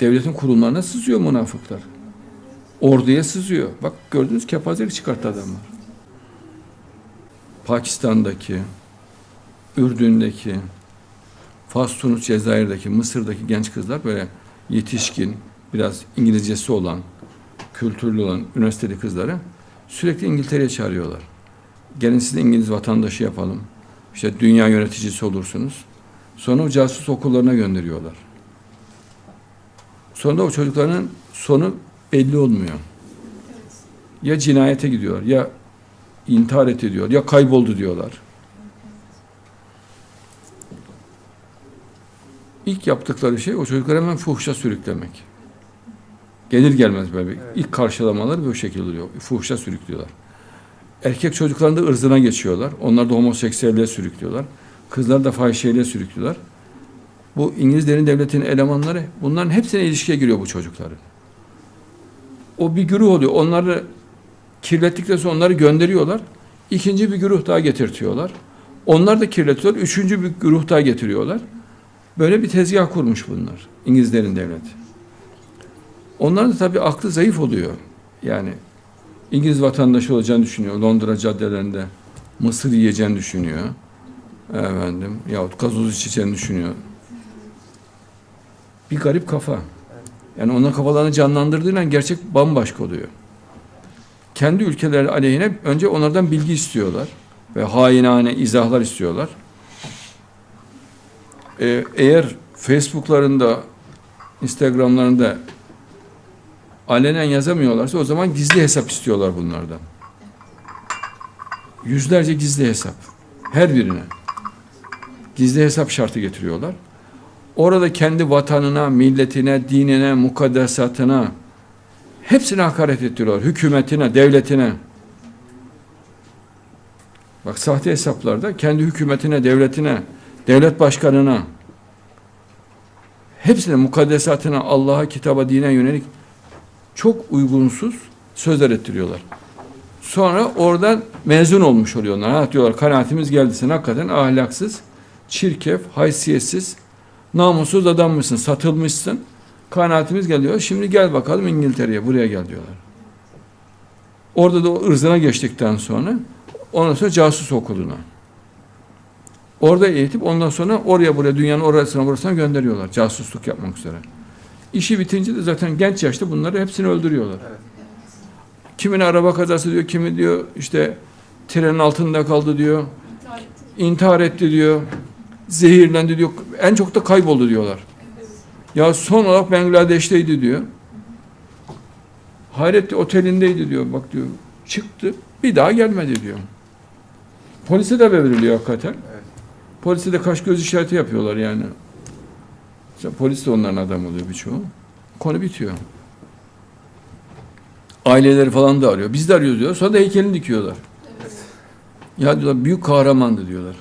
devletin kurumlarına sızıyor münafıklar. Orduya sızıyor. Bak gördünüz kepazelik çıkarttı adamlar. Pakistan'daki, Ürdün'deki, Fas, Tunus, Cezayir'deki, Mısır'daki genç kızlar böyle yetişkin, biraz İngilizcesi olan, kültürlü olan üniversiteli kızları sürekli İngiltere'ye çağırıyorlar. Gelin sizi İngiliz vatandaşı yapalım. İşte dünya yöneticisi olursunuz. Sonra o casus okullarına gönderiyorlar. Sonra o çocukların sonu belli olmuyor. Ya cinayete gidiyor, ya intihar etti diyor, ya kayboldu diyorlar. İlk yaptıkları şey o çocukları hemen fuhuşa sürüklemek. Gelir gelmez böyle. ilk karşılamaları bu şekilde oluyor. Fuhuşa sürüklüyorlar. Erkek çocuklarını da ırzına geçiyorlar. Onlar da homoseksüelliğe sürüklüyorlar. Kızlar da fahişeliğe sürüklüyorlar. Bu İngiliz derin devletinin elemanları bunların hepsine ilişkiye giriyor bu çocukları. O bir güruh oluyor. Onları kirlettikten sonra onları gönderiyorlar. İkinci bir güruh daha getirtiyorlar. Onlar da kirletiyorlar. Üçüncü bir güruh daha getiriyorlar. Böyle bir tezgah kurmuş bunlar. İngilizlerin devleti. Onların da tabii aklı zayıf oluyor. Yani İngiliz vatandaşı olacağını düşünüyor. Londra caddelerinde mısır yiyeceğini düşünüyor. Efendim yahut gazoz içeceğini düşünüyor. Bir garip kafa. Yani onun kafalarını canlandırdığıyla gerçek bambaşka oluyor. Kendi ülkeleri aleyhine önce onlardan bilgi istiyorlar ve hainane izahlar istiyorlar. Ee, eğer Facebook'larında, Instagram'larında alenen yazamıyorlarsa o zaman gizli hesap istiyorlar bunlardan. Yüzlerce gizli hesap. Her birine. Gizli hesap şartı getiriyorlar. Orada kendi vatanına, milletine, dinine, mukaddesatına hepsine hakaret ettiriyorlar. Hükümetine, devletine. Bak sahte hesaplarda kendi hükümetine, devletine, devlet başkanına hepsine mukaddesatına, Allah'a, kitaba, dine yönelik çok uygunsuz sözler ettiriyorlar. Sonra oradan mezun olmuş oluyorlar. Ha diyorlar kanaatimiz geldi sen hakikaten ahlaksız, çirkef, haysiyetsiz, namussuz adammışsın, satılmışsın. Kanaatimiz geliyor. Şimdi gel bakalım İngiltere'ye, buraya gel diyorlar. Orada da o ırzına geçtikten sonra ondan sonra casus okuluna. Orada eğitip ondan sonra oraya buraya dünyanın orasına burasına gönderiyorlar. Casusluk yapmak üzere. İşi bitince de zaten genç yaşta bunları hepsini öldürüyorlar. Evet. Kimine araba kazası diyor, kimi diyor işte trenin altında kaldı diyor, intihar etti diyor, zehirlendi diyor, en çok da kayboldu diyorlar. Ya son olarak Bangladeş'teydi diyor. Hayretli otelindeydi diyor, bak diyor, çıktı, bir daha gelmedi diyor. Polise de veriliyor hakikaten. Evet. Polise de kaş göz işareti yapıyorlar yani. İşte polis de onların adamı oluyor birçoğu. Konu bitiyor. Aileleri falan da arıyor. Biz de arıyoruz diyor. Sonra da heykelini dikiyorlar. Ya diyorlar büyük kahramandı diyorlar.